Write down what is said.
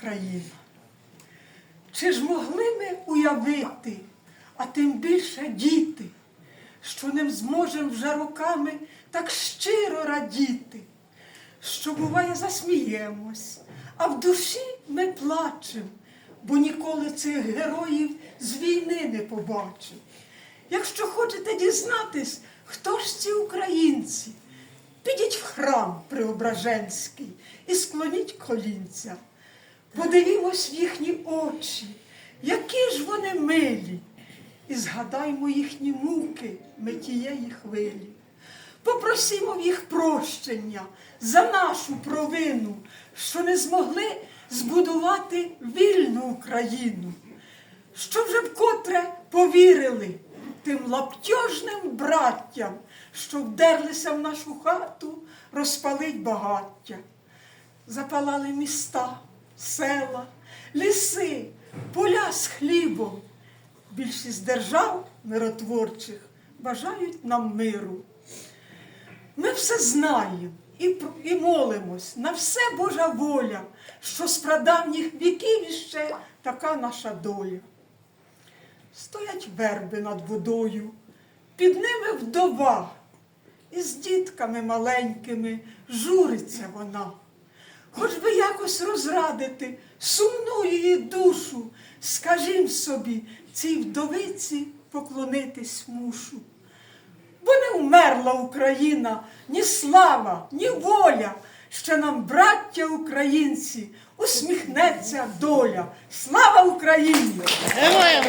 країна. Чи ж могли ми уявити, а тим більше діти, що не зможемо вже роками так щиро радіти, що буває засміємось, а в душі ми плачем, бо ніколи цих героїв з війни не побачив. Якщо хочете дізнатись, хто ж ці українці, підіть в храм Преображенський і склоніть колінця. Подивімось в їхні очі, які ж вони милі, і згадаймо їхні муки ми тієї хвилі. Попросімо в їх прощення за нашу провину, що не змогли збудувати вільну Україну, що вже вкотре повірили тим лаптьожним браттям, що вдерлися в нашу хату розпалить багаття. Запалали міста, села, ліси, поля з хлібом. Більшість держав миротворчих бажають нам миру. Ми все знаємо і, і молимось на все Божа воля, що з прадавніх віків іще така наша доля. Стоять верби над водою, під ними вдова, і з дітками маленькими журиться вона. Хоч би якось розрадити сумну її душу, скажім собі, цій вдовиці поклонитись мушу. Бо не вмерла Україна, ні слава, ні воля, ще нам, браття українці, усміхнеться доля. Слава Україні! Героям!